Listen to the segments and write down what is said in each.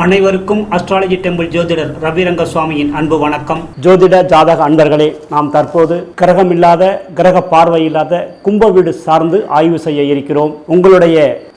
அனைவருக்கும் astrology temple ஜோதிடர் ரவிரங்க சுவாமியின் அன்பு வணக்கம். ஜோதிட ஜாதக அன்பர்களே நாம் தற்போது கிரகம் இல்லாத கிரக பார்வை இல்லாத கும்ப வீடு சார்ந்து ஆய்வு செய்ய இருக்கிறோம். உங்களுடைய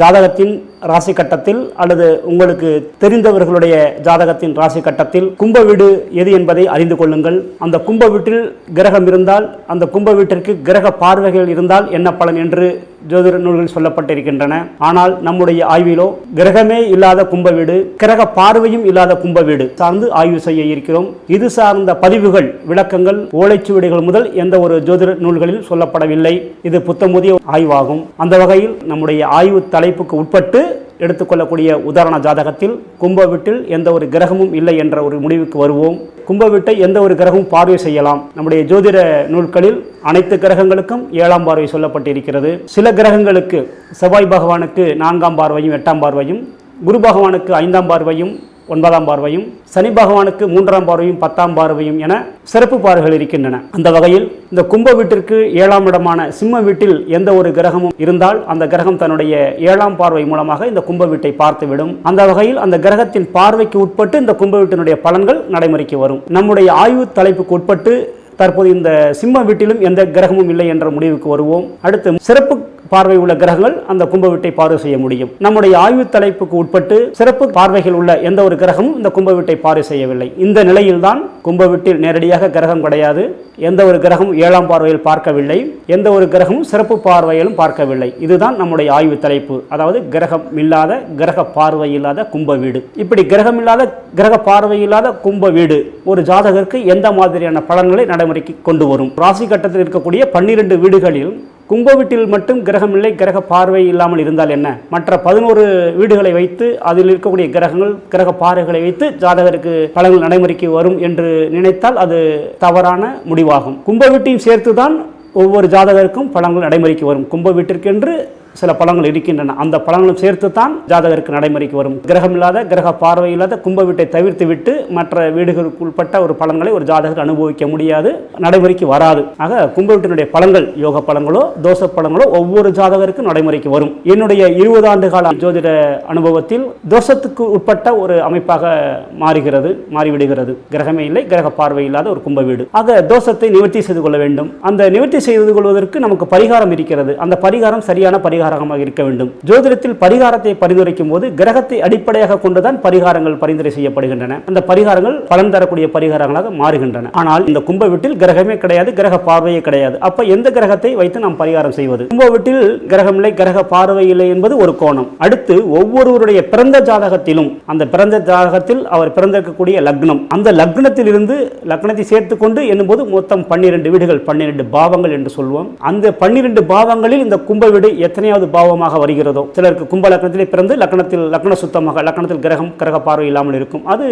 ஜாதகத்தின் ராசி கட்டத்தில் அல்லது உங்களுக்கு தெரிந்தவர்களுடைய ஜாதகத்தின் ராசி கட்டத்தில் கும்ப வீடு எது என்பதை அறிந்து கொள்ளுங்கள். அந்த கும்ப வீட்டில் கிரகம் இருந்தால் அந்த கும்ப வீட்டிற்கு கிரக பார்வைகள் இருந்தால் என்ன பலன் என்று ஜோதிட நூல்கள் சொல்லப்பட்டிருக்கின்றன. ஆனால் நம்முடைய ஆய்விலோ கிரகமே இல்லாத கும்ப வீடு கிரக பார்வையும் இல்லாத கும்ப வீடு சார்ந்து ஆய்வு செய்ய இருக்கிறோம். இது சார்ந்த பதிவுகள் விளக்கங்கள் ஓலைச்சுவடிகள் முதல் எந்த ஒரு ஜோதிட நூல்களில் சொல்லப்படவில்லை. இது புத்தமுதிய ஆய்வாகும். அந்த வகையில் நம்முடைய ஆய்வு தலைப்புக்கு உட்பட்டு எடுத்துக்கொள்ளக்கூடிய உதாரண ஜாதகத்தில் கும்ப வீட்டில் எந்த ஒரு கிரகமும் இல்லை என்ற ஒரு முடிவுக்கு வருவோம். கும்ப வீட்டை எந்த ஒரு கிரகமும் பார்வை செய்யலாம். நம்முடைய ஜோதிட நூல்களில் அனைத்து கிரகங்களுக்கும் ஏழாம் பார்வை சொல்லப்பட்டிருக்கிறது. சில கிரகங்களுக்கு செவ்வாய் பகவானுக்கு நான்காம் பார்வையும் எட்டாம் பார்வையும் குரு பகவானுக்கு ஐந்தாம் பார்வையும் ஒன்பதாம் பார்வையும் சனி பகவானுக்கு மூன்றாம் பார்வையும் பத்தாம் பார்வையும் என சிறப்பு பார்வைகள் இருக்கின்றன. அந்த வகையில் இந்த கும்ப வீட்டிற்கு ஏழாம் இடமான சிம்ம வீட்டில் எந்த ஒரு கிரகமும் இருந்தால் அந்த கிரகம் தன்னுடைய ஏழாம் பார்வை மூலமாக இந்த கும்ப வீட்டை பார்த்துவிடும். அந்த வகையில் அந்த கிரகத்தின் பார்வைக்கு உட்பட்டு இந்த கும்ப வீட்டினுடைய பலன்கள் நடைமுறைக்கு வரும். நம்முடைய ஆய்வு தலைப்புக்கு உட்பட்டு தற்போது இந்த சிம்ம வீட்டிலும் எந்த கிரகமும் இல்லை என்ற முடிவுக்கு வருவோம். அடுத்து சிறப்பு பார்வை உள்ள கிரகங்கள் அந்த கும்ப வீட்டை பார்வை செய்ய முடியும். நம்முடைய ஆய்வு தலைப்புக்கு உட்பட்டு சிறப்பு பார்வைகள் உள்ள எந்த ஒரு கிரகமும் இந்த கும்ப வீட்டை பார்வை செய்யவில்லை. இந்த நிலையில்தான் கும்ப வீட்டில் நேரடியாக கிரகம் கிடையாது. எந்த ஒரு கிரகம் ஏழாம் பார்வையில் பார்க்கவில்லை. எந்த ஒரு கிரகமும் சிறப்பு பார்வையிலும் பார்க்கவில்லை. இதுதான் நம்முடைய ஆய்வு தலைப்பு. அதாவது கிரகம் இல்லாத கிரக பார்வை இல்லாத கும்ப வீடு இப்படி கிரகம் இல்லாத கிரக பார்வை இல்லாத கும்ப வீடு ஒரு ஜாதகருக்கு எந்த மாதிரியான பலன்களை நடைமுறைக்கு கொண்டு வரும்? ராசி கட்டத்தில் இருக்கக்கூடிய பன்னிரண்டு வீடுகளில் கும்பவீட்டில் மட்டும் கிரகம் இல்லை கிரக பார்வை இல்லாமல் இருந்தால் என்ன? மற்ற பதினோரு வீடுகளை வைத்து அதில் இருக்கக்கூடிய கிரகங்கள் கிரக பார்வைகளை வைத்து ஜாதகருக்கு பலன்கள் நடைமுறைக்கு வரும் என்று நினைத்தால் அது தவறான முடிவாகும். கும்ப வீட்டையும் சேர்த்துதான் ஒவ்வொரு ஜாதகருக்கும் பலன்கள் நடைமுறைக்கு வரும். கும்ப வீட்டிற்கென்று சில பழங்கள் இருக்கின்றன. அந்த பழங்களும் சேர்த்து தான் ஜாதகருக்கு நடைமுறைக்கு வரும். கிரகம் இல்லாத கிரக பார்வை இல்லாத கும்ப வீட்டை தவிர்த்து விட்டு மற்ற வீடுகளுக்கு உட்பட்ட ஒரு பழங்களை ஒரு ஜாதகர் அனுபவிக்க முடியாது. நடைமுறைக்கு வராது. ஆக கும்ப வீட்டினுடைய பழங்கள் யோக பழங்களோ தோசை பழங்களோ ஒவ்வொரு ஜாதகருக்கும் நடைமுறைக்கு வரும். என்னுடைய இருபது ஆண்டு கால ஜோதிட அனுபவத்தில் தோஷத்துக்கு உட்பட்ட ஒரு அமைப்பாக மாறுகிறது மாறிவிடுகிறது. கிரகமே இல்லை கிரக பார்வை இல்லாத ஒரு கும்ப வீடு. ஆக தோஷத்தை நிவர்த்தி செய்து கொள்ள வேண்டும். அந்த நிவர்த்தி செய்து கொள்வதற்கு நமக்கு பரிகாரம் இருக்கிறது. அந்த பரிகாரம் சரியான பரிகாரம் பரிகாரமாக இருக்க வேண்டும். ஜோதிடத்தில் பரிகாரத்தை பரிந்துரைக்கும் போது கிரகத்தை அடிப்படையாக கொண்டுதான் பரிகாரங்கள் பரிந்துரை செய்யப்படுகின்றன. அந்த பரிகாரங்கள் பலன் தரக்கூடிய பரிகாரங்களாக மாறுகின்றன. ஆனால் இந்த கும்ப வீட்டில் கிரகமே கிடையாது கிரக பார்வையே கிடையாது. அப்ப எந்த கிரகத்தை வைத்து நாம் பரிகாரம் செய்வது? கும்ப வீட்டில் கிரகம் இல்லை கிரக பார்வை இல்லை என்பது ஒரு கோணம். அடுத்து ஒவ்வொருவருடைய பிறந்த ஜாதகத்திலும் அந்த பிறந்த ஜாதகத்தில் அவர் பிறந்திருக்கக்கூடிய லக்னம். அந்த லக்னத்தில் இருந்து லக்னத்தை சேர்த்து கொண்டு என்னும்போது மொத்தம் பன்னிரண்டு வீடுகள் பன்னிரண்டு பாவங்கள் என்று சொல்வோம். அந்த பன்னிரண்டு பாவங்களில் இந்த கும்ப வீடு எத்தனையோ எத்தனையாவது பாவமாக வருகிறதோ சிலருக்கு கும்ப லக்னத்திலே பிறந்து லக்னத்தில் லக்ன சுத்தமாக லக்னத்தில் கிரகம் கிரக பார்வை இல்லாமல் இருக்கும். அது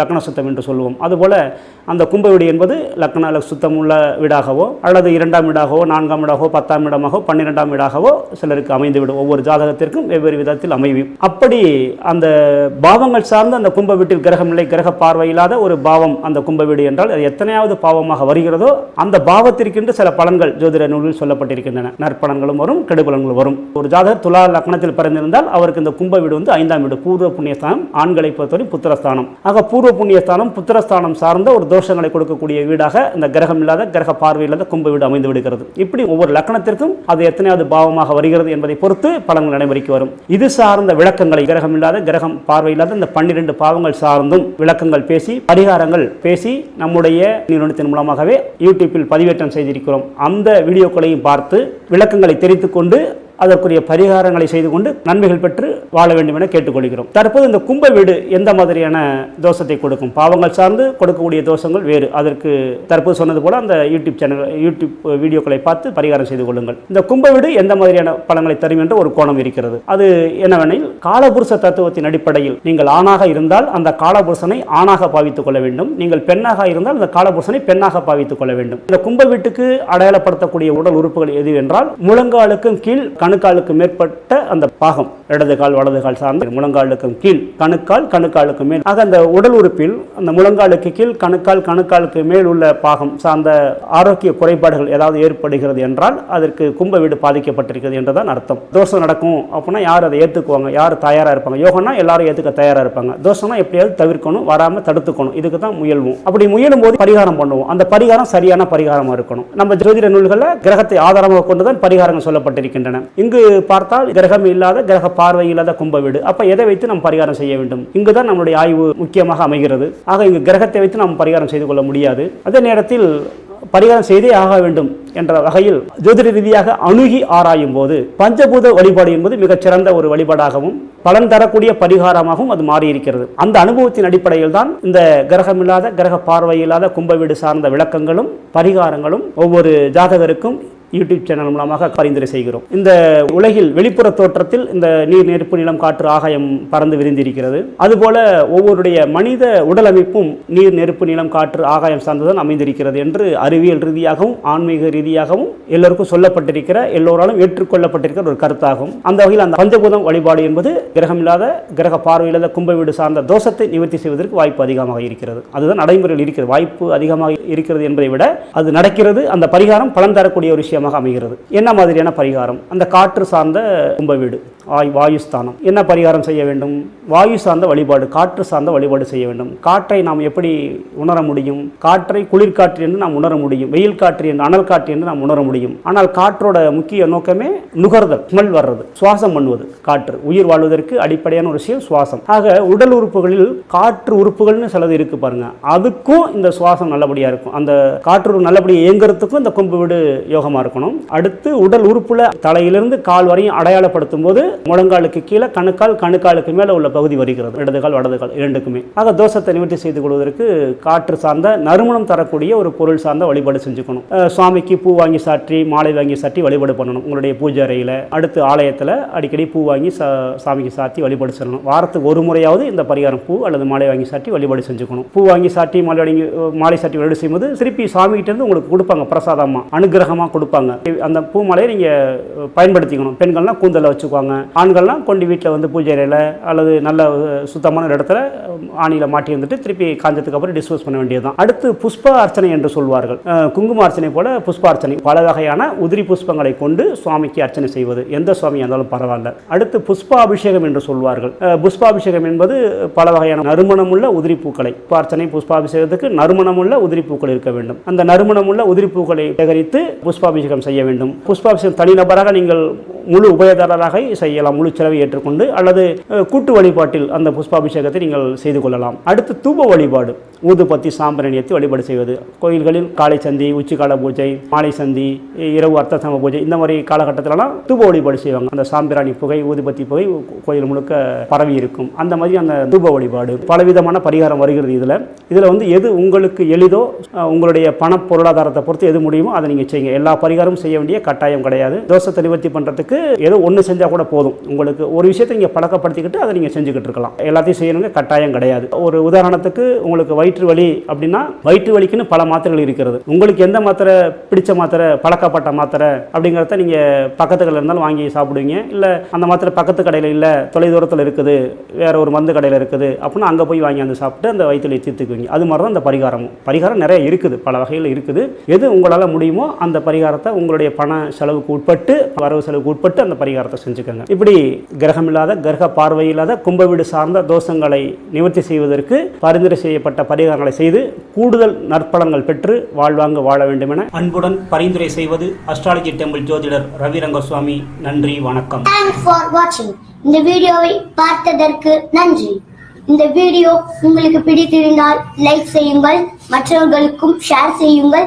லக்ன சுத்தம் என்று சொல்லுவோம் அதுபோல் அந்த கும்ப வீடு என்பது லக்ன சுத்தம் உள்ள வீடாகவோ அல்லது இரண்டாம் வீடாகவோ நான்காம் வீடாகவோ பத்தாம் இடமாகவோ பன்னிரெண்டாம் வீடாகவோ சிலருக்கு அமைந்துவிடும் ஒவ்வொரு ஜாதகத்திற்கும் வெவ்வேறு விதத்தில் அமையும். அப்படி அந்த பாவங்கள் சார்ந்த அந்த கும்ப வீட்டில் கிரகம் இல்லை கிரக பார்வை இல்லாத ஒரு பாவம் அந்த கும்ப வீடு என்றால் அது எத்தனையாவது பாவமாக வருகிறதோ அந்த பாவத்திற்கென்று சில பலன்கள் ஜோதிட நூலில் சொல்லப்பட்டிருக்கின்றன. நற்பலன்களும் வரும் கெடுபலன்களும் வரும். ஒரு ஜாதகர் துலா லக்னத்தில் பிறந்திருந்தால் அவருக்கு இந்த கும்ப வீடு வந்து ஐந்தாம் வீடு பூர்வ புண்ணியஸ்தானம் ஆண்களை பொறுத்தவரை புத்திரஸ்தானம். ஆக பூர்வ புண்ணியஸ்தானம் புத்திரஸ்தானம் சார்ந்த ஒரு தோஷங்களை கொடுக்கக்கூடிய வீடாக இந்த கிரகம் இல்லாத கிரக பார்வை இல்லாத கும்ப வீடு அமைந்து விடுகிறது. இப்படி ஒவ்வொரு லக்னத்திற்கும் அது எத்தனையாவது பாவமாக வருகிறது என்பதை பொறுத்து பலன்கள் நடைமுறைக்கு வரும். இது சார்ந்த விளக்கங்களை கிரகம் இல்லாத கிரகம் பார்வை இல்லாத இந்த பன்னிரண்டு பாவங்கள் சார்ந்தும் விளக்கங்கள் பேசி பரிகாரங்கள் பேசி நம்முடைய நிறுவனத்தின் மூலமாகவே யூடியூப்பில் பதிவேற்றம் செய்திருக்கிறோம். அந்த வீடியோக்களையும் பார்த்து விளக்கங்களை தெரிவித்துக் கொண்டு அதற்குரிய பரிகாரங்களை செய்து கொண்டு நன்மைகள் பெற்று வாழ வேண்டும் என கேட்டுக்கொள்கிறோம். தற்போது இந்த கும்ப வீடு எந்த மாதிரியான தோஷத்தை கொடுக்கும்? பாவங்கள் சார்ந்து கொடுக்கக்கூடிய தோஷங்கள் வேறு. அதற்கு தற்போது சொன்னது போல அந்த யூடியூப் சேனல் யூடியூப் வீடியோக்களை பார்த்து பரிகாரம் செய்து கொள்ளுங்கள். இந்த கும்ப வீடு எந்த மாதிரியான பலங்களை தரும் என்ற ஒரு கோணம் இருக்கிறது. அது என்னவெனில் காலபுருஷ தத்துவத்தின் அடிப்படையில் நீங்கள் ஆணாக இருந்தால் அந்த காலபுருஷனை ஆணாக பாவித்துக் கொள்ள வேண்டும். நீங்கள் பெண்ணாக இருந்தால் அந்த காலபுருஷனை பெண்ணாக பாவித்துக் கொள்ள வேண்டும். இந்த கும்ப வீட்டுக்கு அடையாளப்படுத்தக்கூடிய உடல் உறுப்புகள் எது என்றால் முழங்காலுக்கும் கீழ் கணுக்காலுக்கு மேற்பட்ட அந்த பாகம். இடது கால் வலது கால் சார்ந்த முழங்காலுக்கும் கீழ் கணுக்கால் கணுக்காலுக்கு மேல். ஆக அந்த உடல் உறுப்பில் அந்த முழங்காலுக்கு கீழ் கணுக்கால் கணுக்காலுக்கு மேல் உள்ள பாகம் சார்ந்த ஆரோக்கிய குறைபாடுகள் ஏதாவது ஏற்படுகிறது என்றால் அதற்கு கும்ப வீடு பாதிக்கப்பட்டிருக்கிறது என்றுதான் அர்த்தம். தோஷம் நடக்கும் அப்படின்னா யார் அதை ஏற்றுக்குவாங்க யார் தயாராக இருப்பாங்க? யோகன்னா எல்லாரும் ஏற்றுக்க தயாராக இருப்பாங்க. தோஷம்னா எப்படியாவது தவிர்க்கணும் வராமல் தடுத்துக்கணும். இதுக்கு தான் முயல்வோம். அப்படி முயலும் போது பரிகாரம் பண்ணுவோம். அந்த பரிகாரம் சரியான பரிகாரமாக இருக்கணும். நம்ம ஜோதிட நூல்களில் கிரகத்தை ஆதாரமாக கொண்டு தான் பரிகாரங்கள் சொல்லப்பட்டிருக்கின்றன. இங்கு பார்த்தால் கிரகம் இல்லாத கிரக பார்வை இல்லாத கும்ப வீடு. அப்ப எதை வைத்து நாம் பரிகாரம் செய்ய வேண்டும்? இங்குதான் நம்மளுடைய ஆய்வு முக்கியமாக அமைகிறது. ஆக இங்கு கிரகத்தை வைத்து நாம் பரிகாரம் செய்து கொள்ள முடியாது. அதே நேரத்தில் பரிகாரம் செய்தே ஆக வேண்டும் என்ற வகையில் ஜோதிட ரீதியாக அணுகி ஆராயும் போது பஞ்சபூத வழிபாடு என்பது மிகச்சிறந்த ஒரு வழிபாடாகவும் பலன் தரக்கூடிய பரிகாரமாகவும் அது மாறியிருக்கிறது. அந்த அனுபவத்தின் அடிப்படையில் தான் இந்த கிரகமில்லாத கிரக பார்வை இல்லாத கும்ப வீடு சார்ந்த விளக்கங்களும் பரிகாரங்களும் ஒவ்வொரு ஜாதகருக்கும் யூடியூப் சேனல் மூலமாக பரிந்துரை செய்கிறோம். இந்த உலகில் வெளிப்புற தோற்றத்தில் இந்த நீர் நெருப்பு நிலம் காற்று ஆகாயம் பறந்து விரிந்திருக்கிறது. அதுபோல ஒவ்வொருடைய மனித உடல் அமைப்பும் நீர் நெருப்பு நிலம் காற்று ஆகாயம் சார்ந்துதான் அமைந்திருக்கிறது என்று அறிவியல் ரீதியாகவும் ஆன்மீக ரீதியாகவும் எல்லோருக்கும் சொல்லப்பட்டிருக்கிற எல்லோராலும் ஏற்றுக்கொள்ளப்பட்டிருக்கிற ஒரு கருத்தாகும். அந்த வகையில் அந்த பஞ்சபூதம் வழிபாடு என்பது கிரகமில்லாத கிரக பார்வையில்லாத கும்ப வீடு சார்ந்த தோஷத்தை நிவர்த்தி செய்வதற்கு வாய்ப்பு அதிகமாக இருக்கிறது. அதுதான் நடைமுறையில் இருக்கிறது வாய்ப்பு அதிகமாக இருக்கிறது என்பதை விட அது நடக்கிறது. அந்த பரிகாரம் பலன் தரக்கூடிய ஒரு விஷயம் விஷயமாக அமைகிறது. என்ன மாதிரியான பரிகாரம்? அந்த காற்று சார்ந்த கும்ப வீடு. ஆய் வாயுஸ்தானம் என்ன பரிகாரம் செய்ய வேண்டும்? வாயு சார்ந்த வழிபாடு காற்று சார்ந்த வழிபாடு செய்ய வேண்டும். காற்றை நாம் எப்படி உணர முடியும்? காற்றை குளிர்காற்று என்று நாம் உணர முடியும். வெயில் காற்று என்று அனல் காற்று என்று நாம் உணர முடியும். ஆனால் காற்றோட முக்கிய நோக்கமே நுகர்தல் ஸ்மெல் வர்றது சுவாசம் பண்ணுவது. காற்று உயிர் வாழ்வதற்கு அடிப்படையான ஒரு விஷயம் சுவாசம். ஆக உடல் உறுப்புகளில் காற்று உறுப்புகள்னு சிலது இருக்கு பாருங்க. அதுக்கும் இந்த சுவாசம் நல்லபடியா இருக்கும். அந்த காற்று நல்லபடியாக இயங்குறதுக்கும் இந்த கொம்பு வீடு யோகமா இருக்கணும். அடுத்து உடல் உறுப்புல தலையிலிருந்து கால் வரையும் அடையாளப்படுத்தும் போது முழங்காலுக்கு கீழே கணுக்கால் கணுக்காலுக்கு மேலே உள்ள பகுதி வருகிறது. இடது கால் வடது கால் இரண்டுக்குமே. ஆக தோஷத்தை நிவர்த்தி செய்து கொள்வதற்கு காற்று சார்ந்த நறுமணம் தரக்கூடிய ஒரு பொருள் சார்ந்த வழிபாடு செஞ்சுக்கணும். சுவாமிக்கு பூ வாங்கி சாற்றி மாலை வாங்கி சாற்றி வழிபாடு பண்ணணும். உங்களுடைய பூஜை அறையில் அடுத்து ஆலயத்தில் அடிக்கடி பூ வாங்கி சா சாமிக்கு சாத்தி வழிபாடு செய்யணும் வாரத்துக்கு ஒரு முறையாவது இந்த பரிகாரம் பூ அல்லது மாலை வாங்கி சாட்டி வழிபாடு செஞ்சுக்கணும். பூ வாங்கி சாட்டி மாலை வாங்கி மாலை சாட்டி வழிபாடு செய்யும்போது திருப்பி சாமிகிட்டேருந்து உங்களுக்கு கொடுப்பாங்க பிரசாதமாக அனுகிரகமாக கொடுப்பாங்க. அந்த பூ மாலையை நீங்கள் பயன்படுத்திக்கணும். பெண்கள்லாம் கூந்தலை வச்சுக்குவாங்க. ஆண்கள்லாம் கொண்டு வீட்டில் வந்து பூஜை அறையில் அல்லது நல்ல சுத்தமான ஒரு இடத்துல ஆணியில் மாட்டி வந்துட்டு திருப்பி காஞ்சதுக்கு அப்புறம் டிஸ்போஸ் பண்ண வேண்டியதுதான். அடுத்து புஷ்ப அர்ச்சனை என்று சொல்வார்கள். குங்கும அர்ச்சனை போல புஷ்ப அர்ச்சனை பல வகையான உதிரி புஷ்பங்களை கொண்டு சுவாமிக்கு அர்ச்சனை செய்வது. எந்த சுவாமியாக இருந்தாலும் பரவாயில்ல. அடுத்து புஷ்பாபிஷேகம் என்று சொல்வார்கள். புஷ்பாபிஷேகம் என்பது பல வகையான நறுமணமுள்ள உதிரி பூக்களை. புஷ்பார்ச்சனை புஷ்பாபிஷேகத்துக்கு நறுமணமுள்ள உதிரி பூக்கள் இருக்க வேண்டும். அந்த நறுமணமுள்ள உதிரி பூக்களை சேகரித்து புஷ்பாபிஷேகம் செய்ய வேண்டும். புஷ்பாபிஷேகம் தனிநபராக நீங்கள் முழு உபயதாரராக செய்யலாம் முழு செலவை ஏற்றுக்கொண்டு அல்லது கூட்டு வழிபாட்டில் அந்த புஷ்பாபிஷேகத்தை நீங்கள் செய்து கொள்ளலாம். அடுத்து தூப வழிபாடு. ஊதுபத்தி சாம்பிராணி வழிபாடு செய்வது. கோயில்களில் காலை சந்தி உச்சிக்கால பூஜை மாலை சந்தி இரவு அர்த்த சம பூஜை இந்த மாதிரி காலகட்டத்திலலாம் தூப வழிபாடு செய்வாங்க. அந்த சாம்பிராணி புகை ஊதுபத்தி புகை கோயில் முழுக்க பரவி இருக்கும். அந்த மாதிரி அந்த தூப வழிபாடு. பலவிதமான பரிகாரம் வருகிறது இதில். இதில் வந்து எது உங்களுக்கு எளிதோ உங்களுடைய பண பொருளாதாரத்தை பொறுத்து எது முடியுமோ அதை நீங்கள் செய்யுங்க. எல்லா பரிகாரமும் செய்ய வேண்டிய கட்டாயம் கிடையாது. தோஷத்தை நிவர்த்தி பண்ணுறதுக்கு ஏதோ ஒன்று செஞ்சால் கூட போதும். உங்களுக்கு ஒரு விஷயத்தை நீங்கள் பழக்கப்படுத்திக்கிட்டு அதை நீங்கள் செஞ்சுக்கிட்டு இருக்கலாம். எல்லாத்தையும் செய்யணுங்க கட்டாயம் கிடையாது. ஒரு உதாரணத்துக்கு உங்களுக்கு வயிற்று வலி அப்படின்னா வயிற்று வலிக்குன்னு பல மாத்திரைகள் இருக்கிறது. உங்களுக்கு எந்த மாத்திரை பிடிச்ச மாத்திரை பழக்கப்பட்ட மாத்திரை அப்படிங்கிறத நீங்கள் பக்கத்துகளில் இருந்தாலும் வாங்கி சாப்பிடுவீங்க. இல்லை அந்த மாத்திரை பக்கத்து கடையில் இல்லை தொலைதூரத்தில் இருக்குது வேற ஒரு மருந்து கடையில் இருக்குது அப்படின்னா அங்கே போய் வாங்கி வந்து சாப்பிட்டு அந்த வயிற்றுல தீர்த்துக்குவீங்க. அது மாதிரி தான் அந்த பரிகாரமும். பரிகாரம் நிறைய இருக்குது. பல வகையில் இருக்குது. எது உங்களால் முடியுமோ அந்த பரிகாரத்தை உங்களுடைய பண செலவுக்கு உட்பட்டு வரவு செலவுக்கு உட்பட்டு அந்த பரிகாரத்தை செஞ்சுக்கோங்க. இப்படி கிரகம் இல்லாத கிரக பார்வை இல்லாத கும்ப வீடு சார்ந்த தோஷங்களை நிவர்த்தி செய்வதற்கு பரிந்துரை செய்யப்பட்ட பரிகாரங்களை செய்து கூடுதல் நற்பலன்கள் பெற்று வாழ்வாங்க வாழ வேண்டும் என அன்புடன் பரிந்துரை செய்வது அஸ்ட்ராலஜி டெம்பிள் ஜோதிடர் ரவிரங்கசுவாமி. நன்றி வணக்கம். ஃபார் வாட்சிங் இந்த வீடியோவை பார்த்ததற்கு நன்றி. இந்த வீடியோ உங்களுக்கு பிடித்திருந்தால் லைக் செய்யுங்கள் மற்றவர்களுக்கும் ஷேர் செய்யுங்கள்.